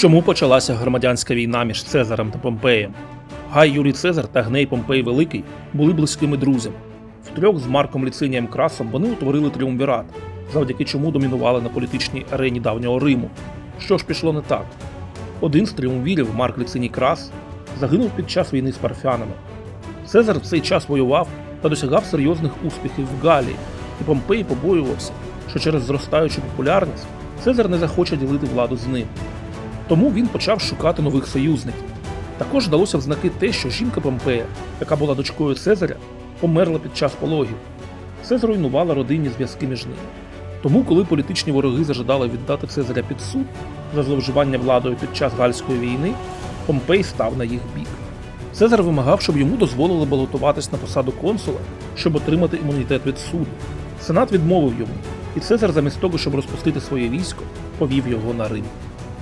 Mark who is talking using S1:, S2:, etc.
S1: Чому почалася громадянська війна між Цезарем та Помпеєм? Гай Юрій Цезар та Гней Помпей Великий були близькими друзями. Втрьох з Марком Ліцинієм Красом вони утворили тріумвірат, завдяки чому домінували на політичній арені давнього Риму. Що ж пішло не так? Один з тріумвірів, Марк Ліциній Крас, загинув під час війни з парфянами. Цезар в цей час воював та досягав серйозних успіхів в Галії, і Помпей побоювався, що через зростаючу популярність Цезар не захоче ділити владу з ним. Тому він почав шукати нових союзників. Також вдалося в знаки те, що жінка Помпея, яка була дочкою Цезаря, померла під час пологів. Це зруйнувало родинні зв'язки між ними. Тому, коли політичні вороги зажадали віддати Цезаря під суд за зловживання владою під час Гальської війни, Помпей став на їх бік. Цезар вимагав, щоб йому дозволили балотуватись на посаду консула, щоб отримати імунітет від суду. Сенат відмовив йому, і Цезар, замість того, щоб розпустити своє військо, повів його на Рим.